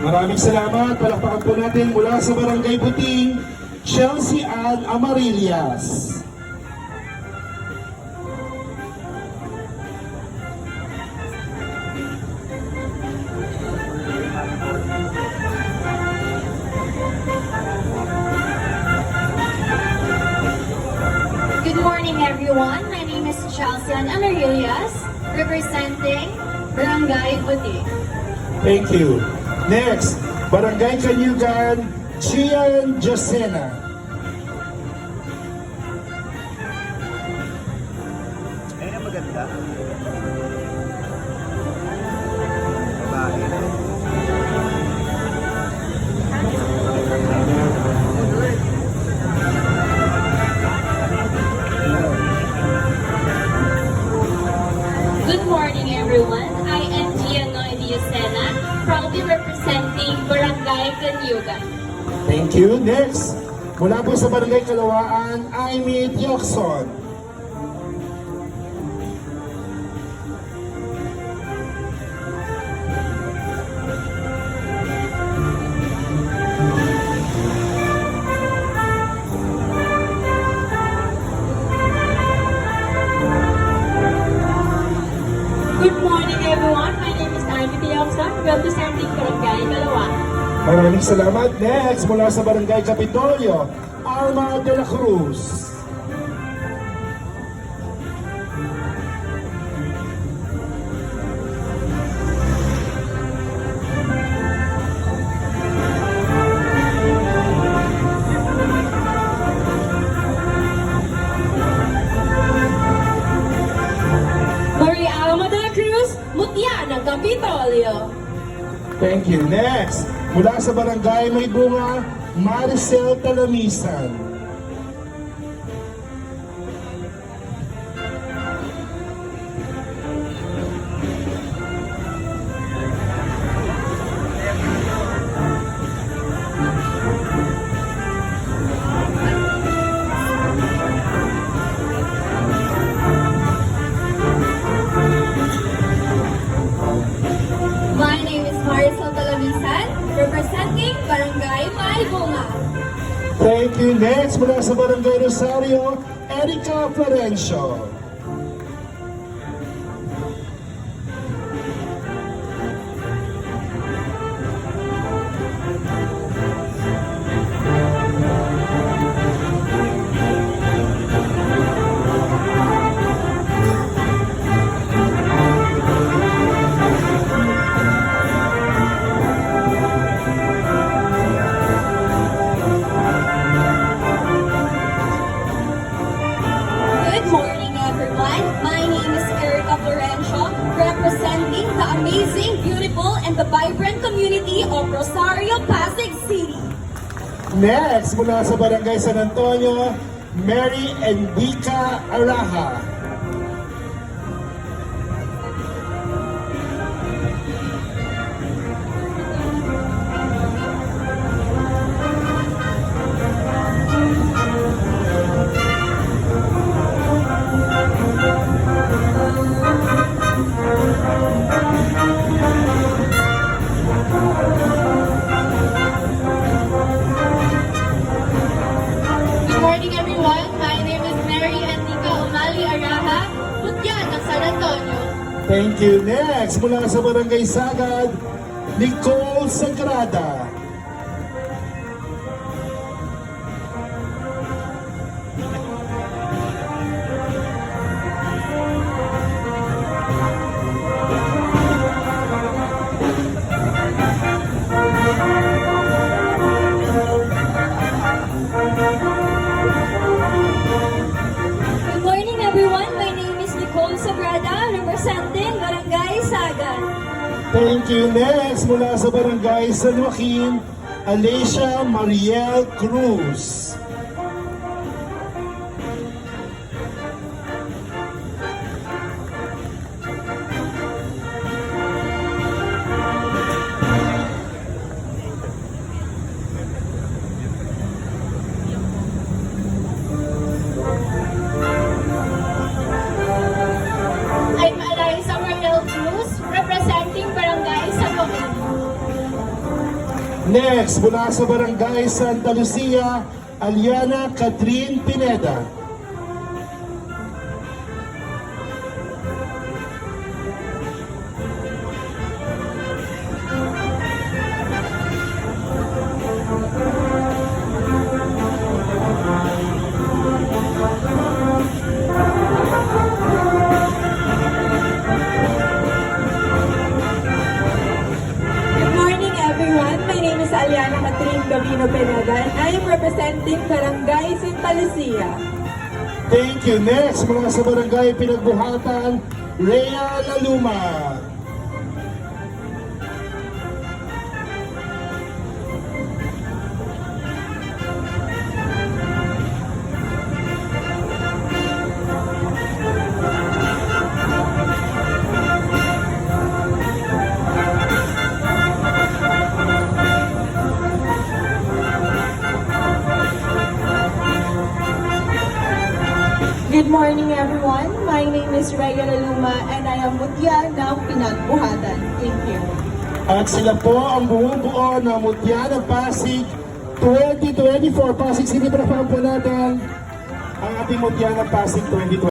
Maraming salamat. Palakpakan po natin mula sa Barangay Buting, Chelsea Ann Amarillas. Good morning, everyone. My name is Chelsea Amarilias, representing Barangay Buti. Thank you. Next, Barangay Kanyugan, Chian Josena. Ayun ang maganda. Thank you. Next, mula po sa Barangay Kalawaan, Amy Diokson. Good morning, everyone. Maraming salamat. Next, mula sa Barangay Kapitolyo, Alma de la Cruz. Thank you. Next, mula sa Barangay May Bunga, Maricel Talamisan. Mula sa Barangay Rosario, Erica Florencio. Amazing, beautiful, and the vibrant community of Rosario, Pasig City. Next, mula sa Barangay San Antonio, Mary Endica Araha. Thank you. Next, mula sa Barangay Sagad, Nicole Sagrada. Good morning, everyone. My name is Nicole Sagrada, representing. Thank you. Next, mula sa Barangay San Joaquin, Alicia Mariel Cruz. Next, mula sa Barangay Santa Lucia, Aliana Catherine Pineda. Representing Barangay Santa Lucia. Thank you. Next, mula sa Barangay Pinagbuhatan, Rhea Laluma. Good morning, everyone. My name is Raya Laluma, and I am mutya ng Pinagbuhatan. Thank you. At sila po ang bumubuo ng Mutya ng Pasig 2024. Pasig City, parapahan po natin ang ating Mutya ng Pasig 2024.